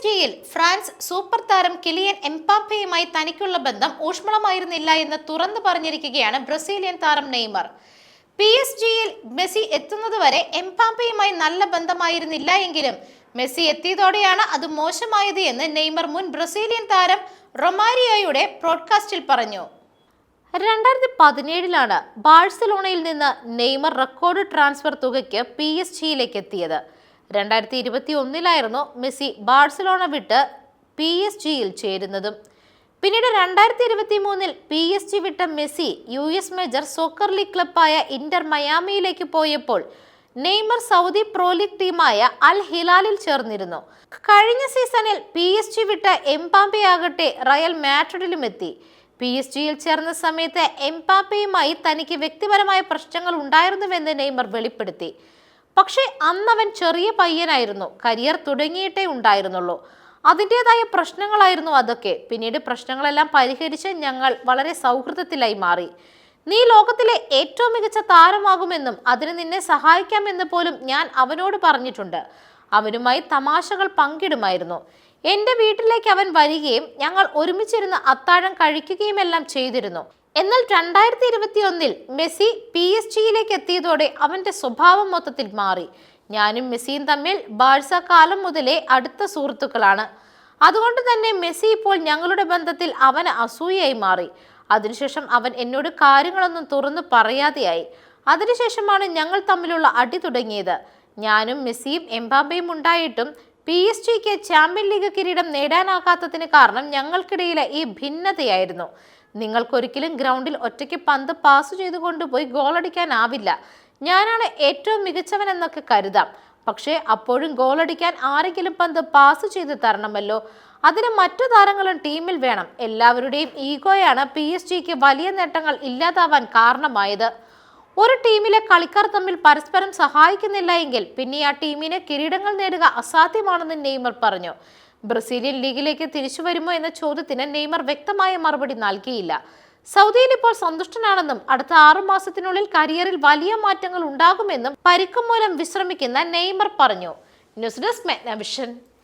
S ജിയിൽ France super താരം Kylian എംപാപ്പയുമായി തനിക്കുള്ള ബന്ധം ഊഷ്മളമായിരുന്നില്ല എന്ന് തുറന്നു പറഞ്ഞിരിക്കുകയാണ് ബ്രസീലിയൻ താരം നെയ്മർ. പി എസ് ജിയിൽ മെസ്സി എത്തുന്നതുവരെ എംപാപ്പയുമായി നല്ല ബന്ധമായിരുന്നില്ല എങ്കിലും മെസ്സി എത്തിയതോടെയാണ് അത് മോശമായത് എന്ന് നെയ്മർ മുൻ ബ്രസീലിയൻ താരം റൊമാരിയോയുടെ പ്രോഡ്കാസ്റ്റിൽ പറഞ്ഞു. രണ്ടായിരത്തി പതിനേഴിലാണ് ബാഴ്സലോണയിൽ നിന്ന് നെയ്മർ റെക്കോർഡ് ട്രാൻസ്ഫർ തുകയ്ക്ക് പി എസ് ജിയിലേക്ക് എത്തിയത്. രണ്ടായിരത്തി ഇരുപത്തി ഒന്നിലായിരുന്നു മെസ്സി ബാഴ്സലോണ വിട്ട് പി എസ് ജിയിൽ ചേരുന്നതും. പിന്നീട് രണ്ടായിരത്തി ഇരുപത്തി മൂന്നിൽ പി എസ് ജി വിട്ട Messi U S major soccer league ക്ലബായ ഇന്റർ മയാമിയിലേക്ക് പോയപ്പോൾ നെയ്മർ സൗദി പ്രോ ലീഗ് ടീമായ അൽ ഹിലാലിൽ ചേർന്നിരുന്നു. കഴിഞ്ഞ സീസണിൽ പി എസ് ജി വിട്ട എംപാമ്പയാകട്ടെ റയൽ മാഡ്രിഡിലും എത്തി. പി എസ് ജിയിൽ ചേർന്ന സമയത്ത് എംപാപ്പയുമായി തനിക്ക് വ്യക്തിപരമായ പ്രശ്നങ്ങൾ ഉണ്ടായിരുന്നുവെന്ന് നെയ്മർ വെളിപ്പെടുത്തി. പക്ഷേ അന്നവൻ ചെറിയ പയ്യനായിരുന്നു. കരിയർ തുടങ്ങിയിട്ടേ ഉണ്ടായിരുന്നുള്ളൂ. അതിന്റെതായ പ്രശ്നങ്ങളായിരുന്നു അതൊക്കെ. പിന്നീട് പ്രശ്നങ്ങളെല്ലാം പരിഹരിച്ച് ഞങ്ങൾ വളരെ സൗഹൃദത്തിലായി മാറി. നീ ലോകത്തിലെ ഏറ്റവും മികച്ച താരമാകുമെന്നും അതിന് നിന്നെ സഹായിക്കാമെന്ന് പോലും ഞാൻ അവനോട് പറഞ്ഞിട്ടുണ്ട്. അവനുമായി തമാശകൾ പങ്കിടുമായിരുന്നു. എന്റെ വീട്ടിലേക്ക് അവൻ വരികയും ഞങ്ങൾ ഒരുമിച്ചിരുന്ന് അത്താഴം കഴിക്കുകയുമെല്ലാം ചെയ്തിരുന്നു. എന്നാൽ രണ്ടായിരത്തി ഇരുപത്തി ഒന്നിൽ മെസ്സി പി എസ് ജിയിലേക്ക് എത്തിയതോടെ അവന്റെ സ്വഭാവം മൊത്തത്തിൽ മാറി. ഞാനും മെസ്സിയും തമ്മിൽ ബാഴ്സ കാലം മുതലേ അടുത്ത സുഹൃത്തുക്കളാണ്. അതുകൊണ്ട് തന്നെ മെസ്സി ഇപ്പോൾ ഞങ്ങളുടെ ബന്ധത്തിൽ അവന് അസൂയയായി മാറി. അതിനുശേഷം അവൻ എന്നോട് കാര്യങ്ങളൊന്നും തുറന്നു പറയാതെയായി. അതിനുശേഷമാണ് ഞങ്ങൾ തമ്മിലുള്ള അടി തുടങ്ങിയത്. ഞാനും മെസ്സിയും എംബാബയും ഉണ്ടായിട്ടും പി എസ് ജിക്ക് ചാമ്പ്യൻ ലീഗ് കിരീടം നേടാനാകാത്തതിന് കാരണം ഞങ്ങൾക്കിടയിലെ ഈ ഭിന്നതയായിരുന്നു. നിങ്ങൾക്കൊരിക്കലും ഗ്രൗണ്ടിൽ ഒറ്റയ്ക്ക് പന്ത് പാസ് ചെയ്തു കൊണ്ടുപോയി ഗോളടിക്കാനാവില്ല ഞാനാണ് ഏറ്റവും മികച്ചവൻ എന്നൊക്കെ കരുതാം. പക്ഷേ അപ്പോഴും ഗോളടിക്കാൻ ആരെങ്കിലും പന്ത് പാസ് ചെയ്ത് തരണമല്ലോ? അതിന് മറ്റു താരങ്ങളും ടീമിൽ വേണം. എല്ലാവരുടെയും ഈഗോയാണ് പി എസ് ജിക്ക് വലിയ നേട്ടങ്ങൾ ഇല്ലാതാവാൻ കാരണമായത്. ഒരു ടീമിലെ കളിക്കാർ തമ്മിൽ പരസ്പരം സഹായിക്കുന്നില്ല എങ്കിൽ പിന്നെ ആ ടീമിന് കിരീടങ്ങൾ നേടുക അസാധ്യമാണെന്ന് നെയ്മർ പറഞ്ഞു. ബ്രസീലിയൻ ലീഗിലേക്ക് തിരിച്ചു വരുമോ എന്ന ചോദ്യത്തിന് നെയ്മർ വ്യക്തമായ മറുപടി നൽകിയില്ല. സൗദിയിൽ ഇപ്പോൾ സന്തുഷ്ടനാണെന്നും അടുത്ത ആറു മാസത്തിനുള്ളിൽ കരിയറിൽ വലിയ മാറ്റങ്ങൾ ഉണ്ടാകുമെന്നും പരിക്കുമൂലം വിശ്രമിക്കുന്ന നെയ്മർ പറഞ്ഞു. News desk Magnavision.